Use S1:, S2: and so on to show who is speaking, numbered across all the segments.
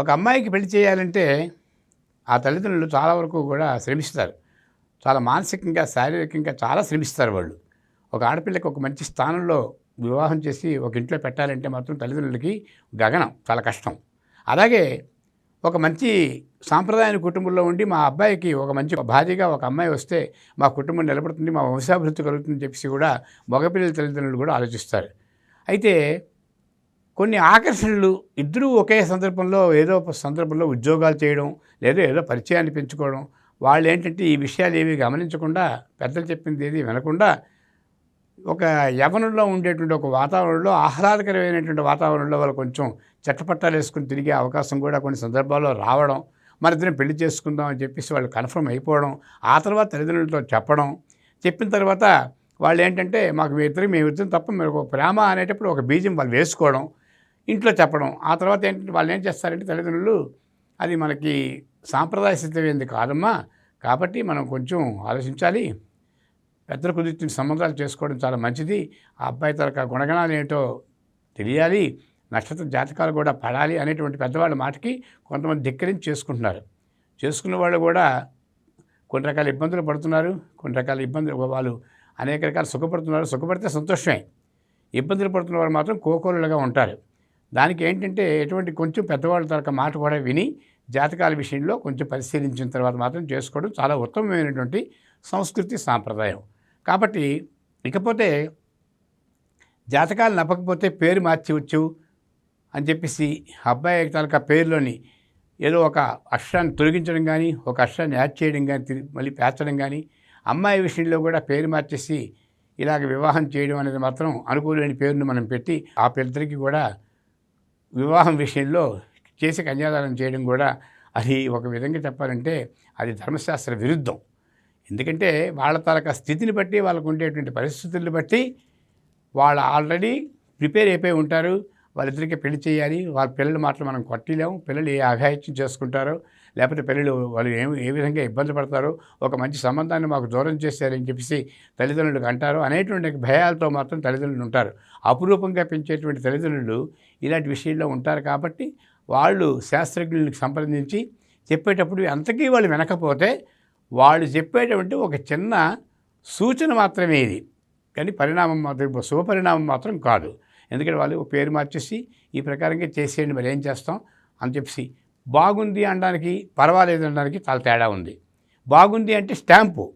S1: ఒక అమ్మాయికి పెళ్ళి చేయాలంటే ఆ తల్లిదండ్రులు చాలా వరకు కూడా శ్రమిస్తారు. చాలా మానసికంగా శారీరకంగా చాలా శ్రమిస్తారు వాళ్ళు. ఒక ఆడపిల్లకి ఒక మంచి స్థానంలో వివాహం చేసి ఒక ఇంట్లో పెట్టాలంటే మాత్రం తల్లిదండ్రులకి గగనం చాలా కష్టం. అలాగే ఒక మంచి సాంప్రదాయ కుటుంబంలో ఉండి మా అబ్బాయికి ఒక మంచి భార్యగా ఒక అమ్మాయి వస్తే మా కుటుంబం నిలబడుతుంది మా వంశాభివృద్ధి కలుగుతుందని చెప్పేసి కూడా మగపిల్లల తల్లిదండ్రులు కూడా ఆలోచిస్తారు. అయితే కొన్ని ఆకర్షణలు ఇద్దరూ ఒకే సందర్భంలో ఏదో ఒక సందర్భంలో ఉద్యోగాలు చేయడం లేదా ఏదో పరిచయాన్ని పెంచుకోవడం. వాళ్ళు ఏంటంటే ఈ విషయాలు ఏవి గమనించకుండా పెద్దలు చెప్పింది ఏది వినకుండా ఒక యవనంలో ఉండేటువంటి ఒక వాతావరణంలో ఆహ్లాదకరమైనటువంటి వాతావరణంలో వాళ్ళు కొంచెం చట్టపట్టాలు వేసుకుని తిరిగే అవకాశం కూడా కొన్ని సందర్భాల్లో రావడం మరి ఇద్దరం పెళ్ళి చేసుకుందాం అని చెప్పేసి వాళ్ళు కన్ఫర్మ్ అయిపోవడం ఆ తర్వాత తల్లిదండ్రులతో చెప్పడం. చెప్పిన తర్వాత వాళ్ళు ఏంటంటే మాకు మీ ఇద్దరు మేము ఇద్దరం తప్ప మీరు ఒక ప్రేమ అనేటప్పుడు ఒక బీజం వాళ్ళు వేసుకోవడం. ఇంట్లో చెప్పడం. ఆ తర్వాత ఏంటంటే వాళ్ళు ఏం చేస్తారంటే తల్లిదండ్రులు అది మనకి సాంప్రదాయ స్థితి కాదమ్మా. కాబట్టి మనం కొంచెం ఆలోచించాలి. పెద్దలు కుదిర్చిన సంబంధాలు చేసుకోవడం చాలా మంచిది. ఆ అబ్బాయి తరక గుణగణాలు ఏంటో తెలియాలి. నక్షత్ర జాతకాలు కూడా పడాలి అనేటువంటి పెద్దవాళ్ళ మాటకి కొంతమంది ధిక్కరించి చేసుకుంటున్నారు. చేసుకున్న వాళ్ళు కూడా కొన్ని రకాల ఇబ్బందులు పడుతున్నారు. కొన్ని రకాల ఇబ్బందులు వాళ్ళు అనేక రకాల సుఖపడుతున్నారు. సుఖపడితే సంతోషమే. ఇబ్బందులు పడుతున్న వాళ్ళు మాత్రం కోకోలుగా ఉంటారు. దానికి ఏంటంటే ఎటువంటి కొంచెం పెద్దవాళ్ళ తరక మాట కూడా విని జాతకాల విషయంలో కొంచెం పరిశీలించిన తర్వాత మాత్రం చేసుకోవడం చాలా ఉత్తమమైనటువంటి సంస్కృతి సాంప్రదాయం. కాబట్టి ఇకపోతే జాతకాలు నప్పకపోతే పేరు మార్చవచ్చు అని చెప్పేసి అబ్బాయి తాలూకా పేరులోని ఏదో ఒక అక్షరాన్ని తొలగించడం కానీ ఒక అక్షరాన్ని యాడ్ చేయడం కానీ తిరిగి మళ్ళీ పేర్చడం కానీ అమ్మాయి విషయంలో కూడా పేరు మార్చేసి ఇలాగ వివాహం చేయడం అనేది మాత్రం అనుకూలమైన పేరును మనం పెట్టి ఆ పిల్లలకి కూడా వివాహం విషయంలో చేసి కన్యాదానం చేయడం కూడా అది ఒక విధంగా చెప్పాలంటే అది ధర్మశాస్త్ర విరుద్ధం. ఎందుకంటే వాళ్ళ తాలూకా స్థితిని బట్టి వాళ్ళకు ఉండేటువంటి పరిస్థితులను బట్టి వాళ్ళు ఆల్రెడీ ప్రిపేర్ అయిపోయి ఉంటారు. వాళ్ళిద్దరికీ పెళ్ళి చేయాలి. వాళ్ళ పిల్లల మాటలు మనం కొట్టలేము. పిల్లలు ఏ అఘాయిత్యం చేసుకుంటారో లేకపోతే పిల్లలు వాళ్ళు ఏ ఏ విధంగా ఇబ్బంది పడతారో ఒక మంచి సంబంధాన్ని మాకు దూరం చేశారని చెప్పేసి తల్లిదండ్రులకు అంటారు. అనేటువంటి భయాలతో మాత్రం తల్లిదండ్రులు ఉంటారు. అపురూపంగా పెంచేటువంటి తల్లిదండ్రులు ఇలాంటి విషయంలో ఉంటారు కాబట్టి వాళ్ళు శాస్త్రజ్ఞులకు సంప్రదించి చెప్పేటప్పుడు అంతకీ వాళ్ళు వినకపోతే వాళ్ళు చెప్పేటువంటి ఒక చిన్న సూచన మాత్రమే ఇది. కానీ పరిణామం మాత్రం శుభపరిణామం మాత్రం కాదు. ఎందుకంటే వాళ్ళు ఒక పేరు మార్చేసి ఈ ప్రకారంగా చేసేయండి మరి ఏం చేస్తాం అని చెప్పేసి బాగుంది అనడానికి పర్వాలేదు అనడానికి చాలా తేడా ఉంది. బాగుంది అంటే స్టాంపు.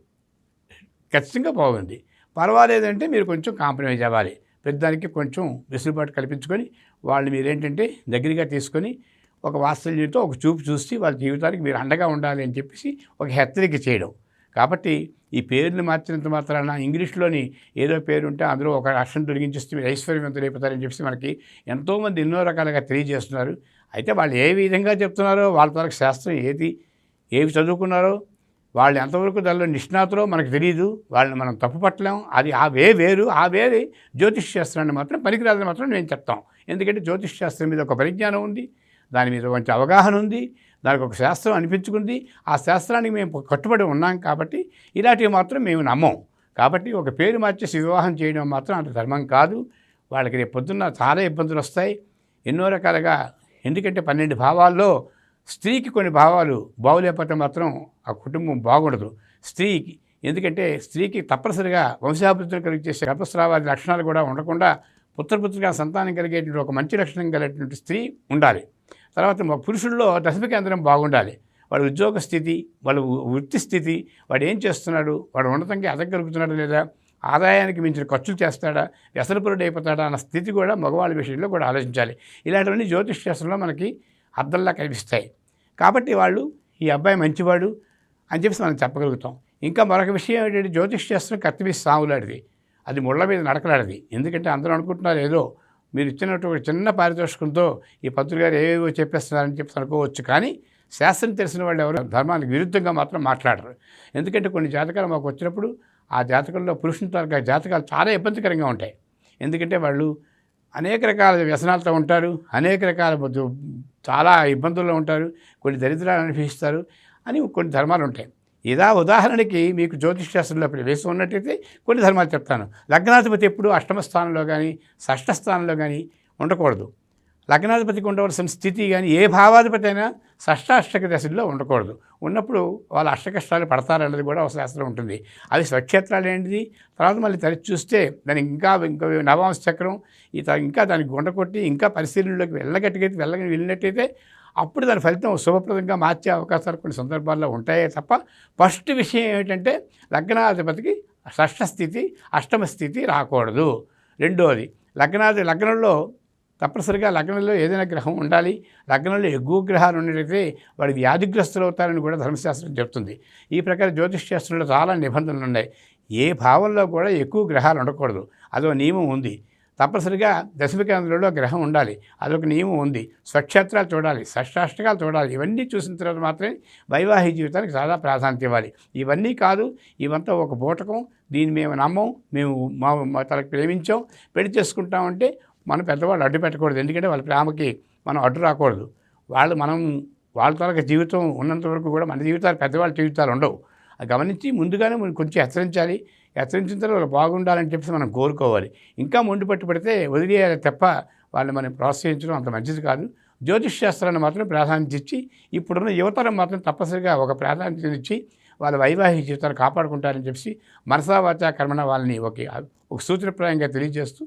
S1: ఖచ్చితంగా బాగుంది. పర్వాలేదంటే మీరు కొంచెం కాంప్రమైజ్ అవ్వాలి. పెద్దానికి కొంచెం వెసులుబాటు కల్పించుకొని వాళ్ళు మీరేంటంటే దగ్గరగా తీసుకొని ఒక వాత్సల్యంతో ఒక చూపు చూసి వాళ్ళ జీవితానికి మీరు అండగా ఉండాలి అని చెప్పేసి ఒక హెచ్చరిక చేయడం. కాబట్టి ఈ పేర్లు మార్చినంత మాత్రాన ఇంగ్లీష్లోని ఏదో పేరు ఉంటే అందులో ఒక అక్షరం తొలగించేస్తే మీరు ఐశ్వర్యవంతులు అయిపోతారని చెప్పేసి మనకి ఎంతోమంది ఎన్నో రకాలుగా తెలియజేస్తున్నారు. అయితే వాళ్ళు ఏ విధంగా చెప్తున్నారో వాళ్ళ తరకు శాస్త్రం ఏది ఏవి చదువుకున్నారో వాళ్ళు ఎంతవరకు దానిలో నిష్ణాతులో మనకు తెలియదు వాళ్ళని మనం తప్పు పట్టలేం. అది ఆ వే వేరు ఆ వేరే జ్యోతిష్ శాస్త్రాన్ని మాత్రం పనికిరాదని మాత్రం నేను చెప్తాం. ఎందుకంటే జ్యోతిష్ శాస్త్రం మీద ఒక పరిజ్ఞానం ఉంది దాని మీద మంచి అవగాహన ఉంది దానికి ఒక శాస్త్రం అనిపించుకుంది. ఆ శాస్త్రానికి మేము కట్టుబడి ఉన్నాం కాబట్టి ఇలాంటివి మాత్రం మేము నమ్మం. కాబట్టి ఒక పేరు మార్చేసి వివాహం చేయడం మాత్రం అంత ధర్మం కాదు. వాళ్ళకి రేపు పొద్దున్న చాలా ఇబ్బందులు వస్తాయి. ఎన్నో రకాలుగా ఎందుకంటే పన్నెండు భావాల్లో స్త్రీకి కొన్ని భావాలు బాగులేకపోతే మాత్రం ఆ కుటుంబం బాగుండదు. స్త్రీకి ఎందుకంటే స్త్రీకి తప్పనిసరిగా వంశాభివృద్ధిని కలిగి చేసే గర్భస్రావాది లక్షణాలు కూడా ఉండకుండా పుత్రపుత్రిగా సంతానం కలిగేటువంటి ఒక మంచి లక్షణం కలిగేటువంటి స్త్రీ ఉండాలి. తర్వాత మా పురుషుల్లో దశమ కేంద్రం బాగుండాలి. వాడి ఉద్యోగ స్థితి వాళ్ళ వృత్తి స్థితి వాడు ఏం చేస్తున్నాడు వాడు ఉన్నతంగా అదగలుగుతున్నాడు లేదా ఆదాయానికి మించిన ఖర్చులు చేస్తాడా వ్యసనపరుడు అయిపోతాడా అన్న స్థితి కూడా మగవాళ్ళ విషయంలో కూడా ఆలోచించాలి. ఇలాంటివన్నీ జ్యోతిష్ శాస్త్రంలో మనకి అర్థంలా కనిపిస్తాయి. కాబట్టి వాళ్ళు ఈ అబ్బాయి మంచివాడు అని చెప్పేసి మనం చెప్పగలుగుతాం. ఇంకా మరొక విషయం ఏంటంటే జ్యోతిష్ శాస్త్రం కత్తిమీద సాగులాడిది అది ముళ్ళ మీద నడకలాడిది. ఎందుకంటే అందరూ అనుకుంటున్నారు ఏదో మీరు ఇచ్చినట్టు ఒక చిన్న పారితోషికంతో ఈ పంతులు గారు ఏవేవో చెప్పేస్తున్నారని చెప్పి అనుకోవచ్చు. కానీ శాస్త్రం తెలిసిన వాళ్ళు ఎవరు? ధర్మానికి విరుద్ధంగా మాత్రం మాట్లాడరు. ఎందుకంటే కొన్ని జాతకాలు మాకు వచ్చినప్పుడు ఆ జాతకంలో పురుషుని తాలూకా జాతకాలు చాలా ఇబ్బందికరంగా ఉంటాయి. ఎందుకంటే వాళ్ళు అనేక రకాల వ్యసనాలతో ఉంటారు అనేక రకాల చాలా ఇబ్బందుల్లో ఉంటారు కొన్ని దరిద్రాలు అనుభవిస్తారు అని కొన్ని ధర్మాలు ఉంటాయి. ఇదా ఉదాహరణకి మీకు జ్యోతిష్ శాస్త్రంలో ప్రవేశం ఉన్నట్టయితే కొన్ని ధర్మాలు చెప్తాను. లగ్నాధిపతి ఎప్పుడు అష్టమ స్థానంలో కానీ షష్ఠ స్థానంలో కానీ ఉండకూడదు. లగ్నాధిపతికి ఉండవలసిన స్థితి కానీ ఏ భావాధిపతి అయినా షష్టాష్టక దశల్లో ఉండకూడదు. ఉన్నప్పుడు వాళ్ళు అష్టకష్టాలు పడతారన్నది కూడా ఒక శాస్త్రం ఉంటుంది. అవి స్వక్షేత్రాలు ఏంటిది? తర్వాత మళ్ళీ తరచి చూస్తే దానికి ఇంకా ఇంకా నవాంశ చక్రం ఇత ఇంకా దానికి గుండ కొట్టి ఇంకా పరిశీలనలోకి వెళ్ళగట్టుకైతే వెళ్ళగని వెళ్ళినట్టయితే అప్పుడు దాని ఫలితం శుభప్రదంగా మార్చే అవకాశాలు కొన్ని సందర్భాల్లో ఉంటాయే తప్ప ఫస్ట్ విషయం ఏమిటంటే లగ్నాధిపతికి షష్ఠ స్థితి అష్టమ స్థితి రాకూడదు. రెండోది లగ్నాది లగ్నంలో తప్పనిసరిగా లగ్నంలో ఏదైనా గ్రహం ఉండాలి. లగ్నంలో ఎక్కువ గ్రహాలు ఉన్నట్లయితే వాడు వ్యాధిగ్రస్తులు అవుతారని కూడా ధర్మశాస్త్రం చెప్తుంది. ఈ ప్రకారం జ్యోతిష్ శాస్త్రంలో చాలా నిబంధనలు ఉన్నాయి. ఏ భావంలో కూడా ఎక్కువ గ్రహాలు ఉండకూడదు. అదో నియమం ఉంది. తప్పనిసరిగా దశమ కేంద్రంలో గ్రహం ఉండాలి. అదొక నియమం ఉంది. స్వక్షేత్రాలు చూడాలి. షష్టాష్టకాలు చూడాలి. ఇవన్నీ చూసిన తర్వాత మాత్రమే వైవాహిక జీవితానికి చాలా ప్రాధాన్యత ఇవ్వాలి. ఇవన్నీ కాదు ఇవంతా ఒక బూటకం. దీన్ని మేము నమ్మం. మేము మా మా తనకు ప్రేమించాం. పెళ్ళి చేసుకుంటామంటే మన పెద్దవాళ్ళు అడ్డు పెట్టకూడదు. ఎందుకంటే వాళ్ళ ప్రేమకి మనం అడ్డు రాకూడదు. వాళ్ళు మనం వాళ్ళ తరగ జీవితం ఉన్నంత వరకు కూడా మన జీవితాలు పెద్దవాళ్ళ జీవితాలు ఉండవు. అది గమనించి ముందుగానే మనం కొంచెం హెచ్చరించాలి. హెచ్చరించిన తర్వాత వాళ్ళు బాగుండాలని చెప్పేసి మనం కోరుకోవాలి. ఇంకా మొండి పట్టు పెడితే వదిలేయాలి తప్ప వాళ్ళని మనం ప్రోత్సహించడం అంత మంచిది కాదు. జ్యోతిష్ శాస్త్రాన్ని మాత్రం ప్రాధాన్యత ఇచ్చి ఇప్పుడున్న యువతరం మాత్రం తప్పనిసరిగా ఒక ప్రాధాన్యత ఇచ్చి వాళ్ళ వైవాహిక జీవితాలు కాపాడుకుంటారని చెప్పి మనసావాచ కర్మణ వాళ్ళని ఒక ఒక సూచనప్రాయంగా తెలియజేస్తూ